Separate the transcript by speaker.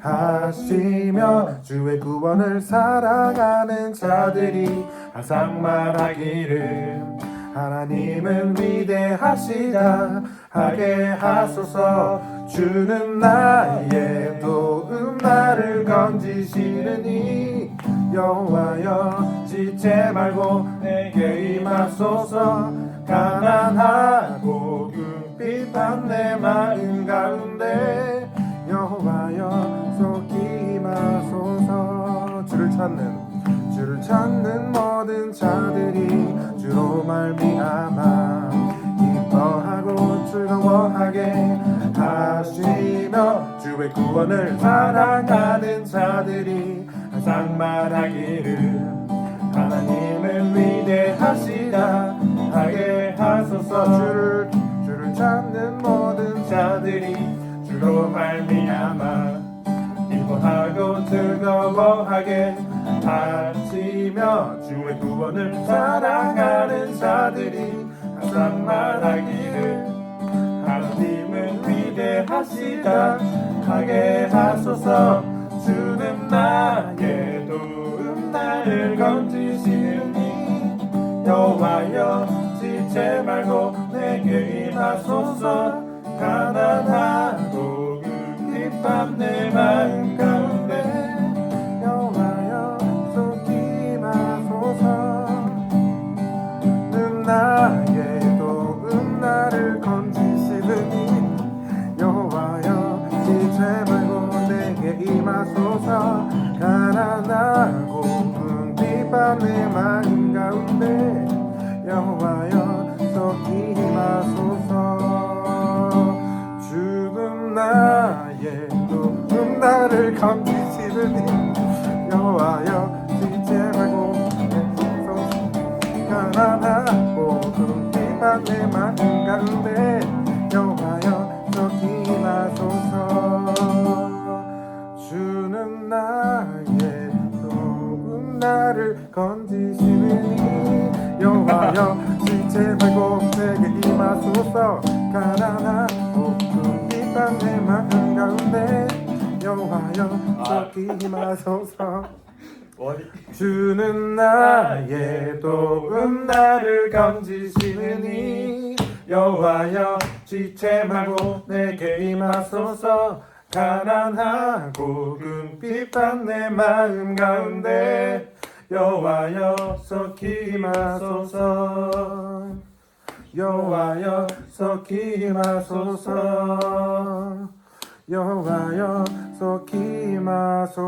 Speaker 1: 하시며 주의 구원을 사랑하는 자들이 항상 말하기를 하나님은 위대하시다. 하게 하소서. 주는 나의 도움 나를 건지시느니 여호와여 지체 말고 내게 임하소서. 가난하고 궁핍한 내 마음 가운데 찾는 주를 찾는 모든 자들이 주로 말미암아 기뻐하고 즐거워하게 하시며 주의 구원을 사랑하는 자들이 항상 말하기를 즐거워하게 하시며 주의 구원을 사랑하는 자들이 항상 말하기를 하나님은 위대하시다. 하게 하소서. 주는 나의 도움 나를 건지시니 여호와여 지체 말고 내게 임하소서. 가난 내게 임하소서. 가난하고 궁핍한 내 마음 가운데 여호와여 속히 임하소서. 주는 나의 도움 나를 건지시느니 여호와여 지체 말고 내게 임하소서 가난하고 궁핍한 내 마음 가운데 건지시느니 여호와여 지체 말고 내게 임하소서. 가난하고 궁핍한 내 마음 가운데 여호와여 속히 임하소서. 주는 나의 도움 나를 건지시느니 여호와여 지체 말고 내게 임하소서. 가난하고 궁핍한 내 마음 가운데 여호와여 속히 임하소서. 여호와여 속히 임하소서. 여호와여 속히 임하소서